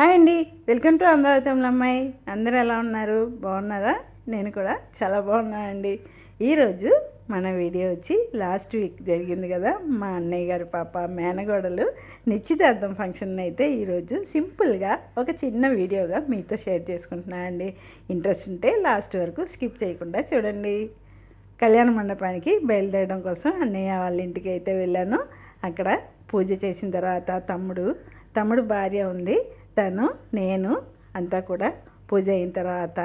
Hi అండి. Welcome to Amaravati అమ్మాయి. అందరూ ఎలా ఉన్నారు? బాగున్నారా? నేను కూడా చాలా బాగున్నానండి. ఈరోజు మన వీడియో వచ్చి లాస్ట్ వీక్ జరిగింది కదా. మా అన్నయ్య గారి పాప మేనగోడలు నిశ్చితార్థం ఫంక్షన్ అయితే ఈరోజు సింపుల్గా ఒక చిన్న వీడియోగా మీతో షేర్ చేసుకుంటున్నానండి. ఇంట్రెస్ట్ ఉంటే లాస్ట్ వరకు స్కిప్ చేయకుండా చూడండి. కళ్యాణ మండపానికి బయలుదేరడం కోసం అన్నయ్య వాళ్ళ ఇంటికి అయితే వెళ్ళాను. అక్కడ పూజ చేసిన తర్వాత తమ్ముడు తమ్ముడు భార్య ఉంది. తను నేను అంతా కూడా పూజ అయిన తర్వాత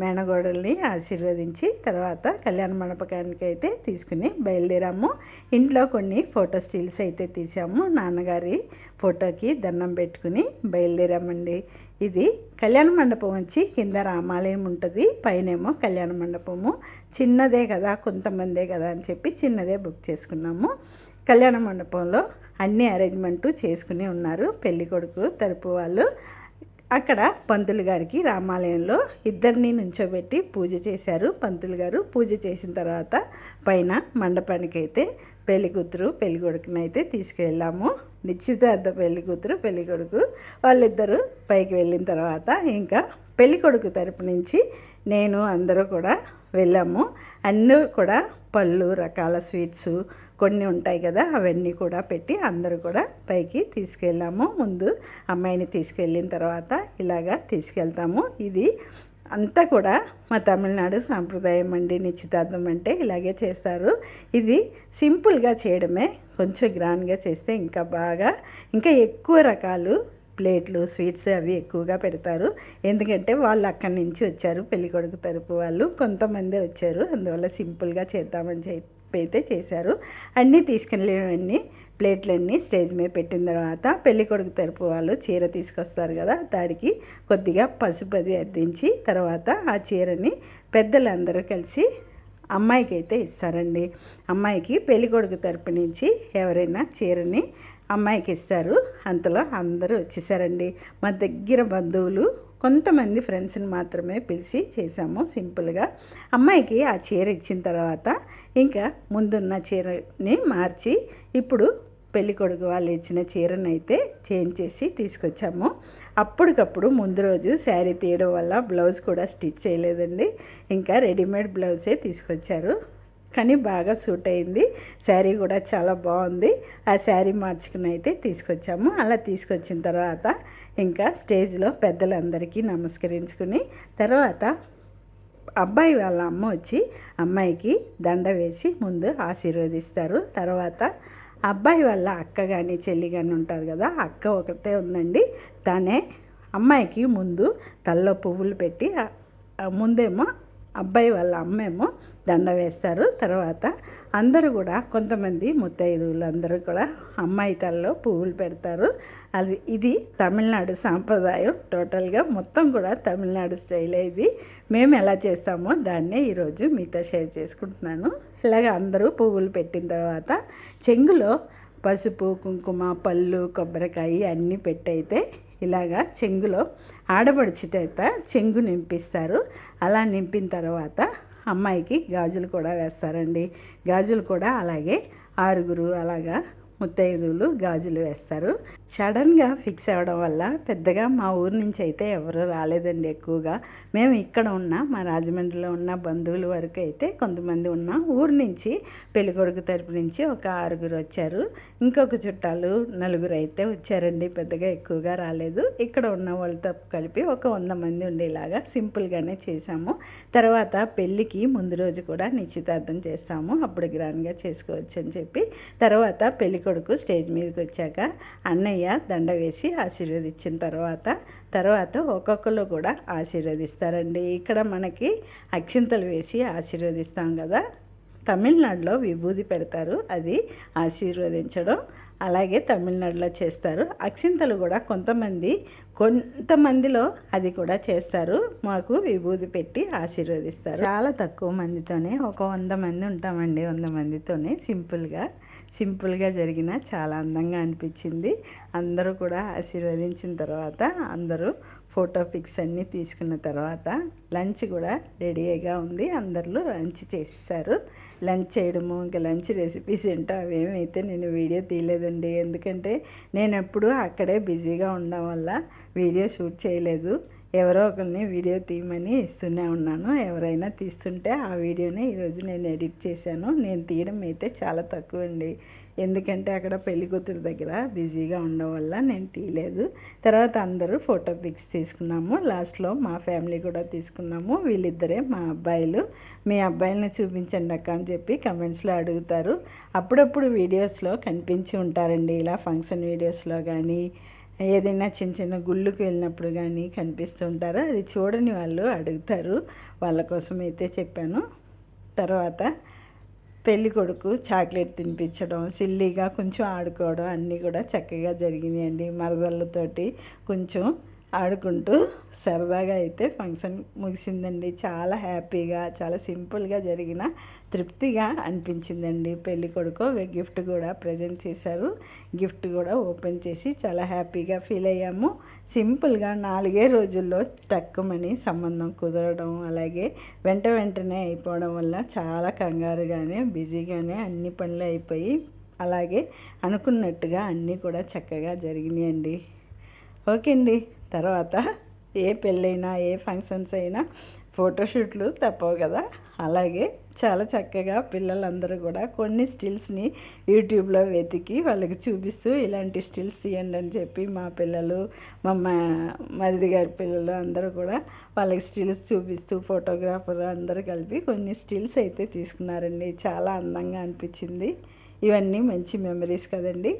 మేనగోడల్ని ఆశీర్వదించి తర్వాత కళ్యాణ మండపకానికి అయితే తీసుకుని బయలుదేరాము. ఇంట్లో కొన్ని ఫోటో స్టిల్స్ అయితే తీసాము. నాన్నగారి ఫోటోకి దండం పెట్టుకుని బయలుదేరామండి. ఇది కళ్యాణ మండపం వచ్చి కింద రామాలయం ఉంటుంది పైనేమో కళ్యాణ మండపము. చిన్నదే కదా కొంతమందే కదా అని చెప్పి చిన్నదే బుక్ చేసుకున్నాము. కళ్యాణ మండపంలో అన్ని అరేంజ్మెంటు చేసుకుని ఉన్నారు పెళ్ళి కొడుకు తరపు వాళ్ళు. అక్కడ పంతులు గారికి రామాలయంలో ఇద్దరిని నుంచోబెట్టి పూజ చేశారు. పంతులు గారు పూజ చేసిన తర్వాత పైన మండపానికి అయితే పెళ్ళి కూతురు పెళ్ళి కొడుకుని అయితే తీసుకెళ్ళాము. నిశ్చితార్థ పెళ్ళి కూతురు పెళ్ళి కొడుకు. వాళ్ళిద్దరూ పైకి వెళ్ళిన తర్వాత ఇంకా పెళ్ళి కొడుకు తరపు నుంచి నేను అందరూ కూడా వెళ్ళాము. అన్నీ కూడా పళ్ళు రకాల స్వీట్స్ కొన్ని ఉంటాయి కదా అవన్నీ కూడా పెట్టి అందరూ కూడా పైకి తీసుకెళ్ళాము. ముందు అమ్మాయిని తీసుకెళ్ళిన తర్వాత ఇలాగా తీసుకెళ్తాము. ఇది అంతా కూడా మా తమిళనాడు సాంప్రదాయం అండి నిశ్చితార్థం అంటే ఇలాగే చేస్తారు. ఇది సింపుల్గా చేయడమే కొంచెం గ్రాండ్గా చేస్తే ఇంకా బాగా ఇంకా ఎక్కువ రకాలు ప్లేట్లు స్వీట్స్ అవి ఎక్కువగా పెడతారు. ఎందుకంటే వాళ్ళు అక్కడి నుంచి వచ్చారు పెళ్ళికొడుకు తరపు వాళ్ళు కొంతమంది వచ్చారు. అందువల్ల సింపుల్గా చేద్దామని చెప్పి అయితే చేశారు. అన్నీ తీసుకెళ్ళినవన్నీ ప్లేట్లన్నీ స్టేజ్ మీద పెట్టిన తర్వాత పెళ్ళి కొడుకు తరపు వాళ్ళు చీర తీసుకొస్తారు కదా దానికి కొద్దిగా పసుపు అది అద్దించి తర్వాత ఆ చీరని పెద్దలందరూ కలిసి అమ్మాయికి అయితే ఇస్తారండి. అమ్మాయికి పెళ్ళి కొడుకు తరపు నుంచి ఎవరైనా చీరని అమ్మాయికి ఇస్తారు. అంతలో అందరూ వచ్చేసారండి. మా దగ్గర బంధువులు కొంతమంది ఫ్రెండ్స్ని మాత్రమే పిలిచి చేసాము సింపుల్గా. అమ్మాయికి ఆ చీర ఇచ్చిన తర్వాత ఇంకా ముందున్న చీరని మార్చి ఇప్పుడు పెళ్ళి కొడుకు వాళ్ళు ఇచ్చిన చీరను అయితే చేంజ్ చేసి తీసుకొచ్చాము. అప్పటికప్పుడు ముందు రోజు శారీ తీయడం వల్ల బ్లౌజ్ కూడా స్టిచ్ చేయలేదండి. ఇంకా రెడీమేడ్ బ్లౌజే తీసుకొచ్చారు. కానీ బాగా సూట్ అయింది. శారీ కూడా చాలా బాగుంది. ఆ శారీ మార్చుకుని అయితే తీసుకొచ్చాము. అలా తీసుకొచ్చిన తర్వాత ఇంకా స్టేజ్లో పెద్దలందరికీ నమస్కరించుకుని తర్వాత అబ్బాయి వాళ్ళ అమ్మ వచ్చి అమ్మాయికి దండ వేసి ముందు ఆశీర్వదిస్తారు. తర్వాత అబ్బాయి వాళ్ళ అక్క కానీ చెల్లి కానీ ఉంటారు కదా అక్క ఒకటే ఉందండి. తనే అమ్మాయికి ముందు తల్లో పువ్వులు పెట్టి ముందేమో అబ్బాయి వాళ్ళ అమ్మేమో దండ వేస్తారు. తర్వాత అందరూ కూడా కొంతమంది ముత్తైదువులు అందరూ కూడా అమ్మాయి తలలో పువ్వులు పెడతారు. అది ఇది తమిళనాడు సాంప్రదాయం. టోటల్గా మొత్తం కూడా తమిళనాడు స్టైల్ ఇది. మేము ఎలా చేస్తామో దాన్నే ఈరోజు మీతో షేర్ చేసుకుంటున్నాను. ఇలాగ అందరూ పువ్వులు పెట్టిన తర్వాత చెంగులో పసుపు కుంకుమ పళ్ళు కొబ్బరికాయ అన్నీ పెట్టయితే ఇలాగా చెంగులో ఆడపడిచి చెంగు నింపిస్తారు. అలా నింపిన తర్వాత అమ్మాయికి గాజులు కూడా వేస్తారండి. గాజులు కూడా అలాగే ఆరుగురు అలాగా ముత్తైదువులు గాజులు వేస్తారు. సడన్గా ఫిక్స్ అవ్వడం వల్ల పెద్దగా మా ఊరు నుంచి అయితే ఎవరు రాలేదండి ఎక్కువగా. మేము ఇక్కడ ఉన్న మా రాజమండ్రిలో ఉన్న బంధువుల వరకు అయితే కొంతమంది ఉన్న ఊరు నుంచి పెళ్ళికొడుకు తరపు నుంచి ఒక ఆరుగురు వచ్చారు. ఇంకొక చుట్టాలు నలుగురు అయితే వచ్చారండి. పెద్దగా ఎక్కువగా రాలేదు. ఇక్కడ ఉన్న వాళ్ళతో కలిపి ఒక వంద మంది ఉండేలాగా సింపుల్గానే చేసాము తర్వాత పెళ్ళికి ముందు రోజు కూడా నిశ్చితార్థం చేస్తాము. అప్పుడు గ్రాండ్గా చేసుకోవచ్చు అని చెప్పి తర్వాత పెళ్ళికొడుకు కొడుకు స్టేజ్ మీదకి వచ్చాక అన్నయ్య దండ వేసి ఆశీర్వదించిన తర్వాత తర్వాత ఒక్కొక్కరు కూడా ఆశీర్వదిస్తారండి. ఇక్కడ మనకి అక్షింతలు వేసి ఆశీర్వదిస్తాం కదా? తమిళనాడులో విభూది పెడతారు అది ఆశీర్వదించడం. అలాగే తమిళనాడులో చేస్తారు. అక్షింతలు కూడా కొంతమంది కొంతమందిలో అది కూడా చేస్తారు. మాకు విభూది పెట్టి ఆశీర్వదిస్తారు. చాలా తక్కువ మందితోనే ఒక వంద మంది ఉంటామండి వంద మందితోనే సింపుల్గా సింపుల్గా జరిగిన చాలా అందంగా అనిపించింది. అందరూ కూడా ఆశీర్వదించిన తర్వాత అందరూ ఫోటో పిక్స్ అన్నీ తీసుకున్న తర్వాత లంచ్ కూడా రెడీగా ఉంది. అందరూ లంచ్ చేసేసారు లంచ్ చేయడము ఇంకా లంచ్ రెసిపీస్ ఏంటో అవేమైతే నేను వీడియో తీయలేదండి. ఎందుకంటే నేను ఎప్పుడు అక్కడే బిజీగా ఉండడం వల్ల వీడియో షూట్ చేయలేదు. ఎవరో ఒకరిని వీడియో తీయమని ఇస్తూనే ఉన్నాను. ఎవరైనా తీస్తుంటే ఆ వీడియోని ఈరోజు నేను ఎడిట్ చేశాను. నేను తీయడం అయితే చాలా తక్కువ అండి ఎందుకంటే అక్కడ పెళ్ళికూతురు దగ్గర బిజీగా ఉండడం వల్ల నేను తీయలేదు. తర్వాత అందరూ ఫోటో పిక్స్ తీసుకున్నాము. లాస్ట్లో మా ఫ్యామిలీ కూడా తీసుకున్నాము. వీళ్ళిద్దరే మా అబ్బాయిలు. మీ అబ్బాయిలను చూపించండి అక్క అని చెప్పి కమెంట్స్లో అడుగుతారు. అప్పుడప్పుడు వీడియోస్లో కనిపించి ఉంటారండి. ఇలా ఫంక్షన్ వీడియోస్లో కానీ ఏదైనా చిన్న చిన్న గుళ్ళుకి వెళ్ళినప్పుడు కానీ కనిపిస్తుంటారో అది చూడని వాళ్ళు అడుగుతారు. వాళ్ళ కోసం అయితే చెప్పాను. తర్వాత పెళ్ళి కొడుకు చాక్లెట్ తినిపించడం సిల్లీగా కొంచెం ఆడుకోవడం అన్నీ కూడా చక్కగా జరిగినాయండి మరదళ్ళతోటి. కొంచెం ఆడుకుంటూ సరదాగా అయితే ఫంక్షన్ ముగిసిందండి. చాలా హ్యాపీగా చాలా సింపుల్గా జరిగిన తృప్తిగా అనిపించిందండి. పెళ్ళి కొడుకు గిఫ్ట్ కూడా ప్రజెంట్ చేశారు. గిఫ్ట్ కూడా ఓపెన్ చేసి చాలా హ్యాపీగా ఫీల్ అయ్యాము. సింపుల్గా నాలుగే రోజుల్లో టక్కుమని సంబంధం కుదరడం అలాగే వెంట వెంటనే అయిపోవడం వల్ల చాలా కంగారుగానే బిజీగానే అన్ని పనులు అయిపోయి అలాగే అనుకున్నట్టుగా అన్నీ కూడా చక్కగా జరిగినాయండి. ఓకే అండి తర్వాత ఏ పెళ్ళైనా ఏ ఫంక్షన్స్ అయినా ఫోటోషూట్లు తప్పవు కదా. అలాగే చాలా చక్కగా పిల్లలందరూ కూడా కొన్ని స్టిల్స్ని యూట్యూబ్లో వెతికి వాళ్ళకి చూపిస్తూ ఇలాంటి స్టిల్స్ తీయండి అని చెప్పి మా పిల్లలు మా మరిది గారి పిల్లలు అందరూ కూడా వాళ్ళకి స్టిల్స్ చూపిస్తూ ఫోటోగ్రాఫర్ అందరూ కలిపి కొన్ని స్టిల్స్ అయితే తీసుకున్నారండి. చాలా అందంగా అనిపించింది. ఇవన్నీ మంచి మెమరీస్ కదండి.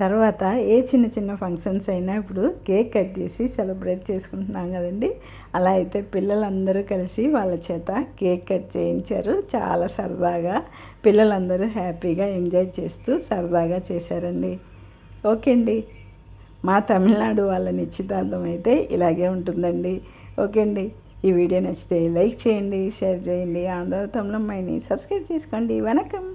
తర్వాత ఏ చిన్న చిన్న ఫంక్షన్స్ అయినా ఇప్పుడు కేక్ కట్ చేసి సెలబ్రేట్ చేసుకుంటున్నాం కదండి. అలా అయితే పిల్లలందరూ కలిసి వాళ్ళ చేత కేక్ కట్ చేయించారు. చాలా సరదాగా పిల్లలందరూ హ్యాపీగా ఎంజాయ్ చేస్తూ సరదాగా చేశారండి. ఓకే అండి. మా తమిళనాడు వాళ్ళ నిశ్చితార్థం అయితే ఇలాగే ఉంటుందండి. ఓకే అండి. ఈ వీడియో నచ్చితే లైక్ చేయండి షేర్ చేయండి. ఆంధ్ర తమిళమ్మాయిని సబ్స్క్రైబ్ చేసుకోండి. వనకం.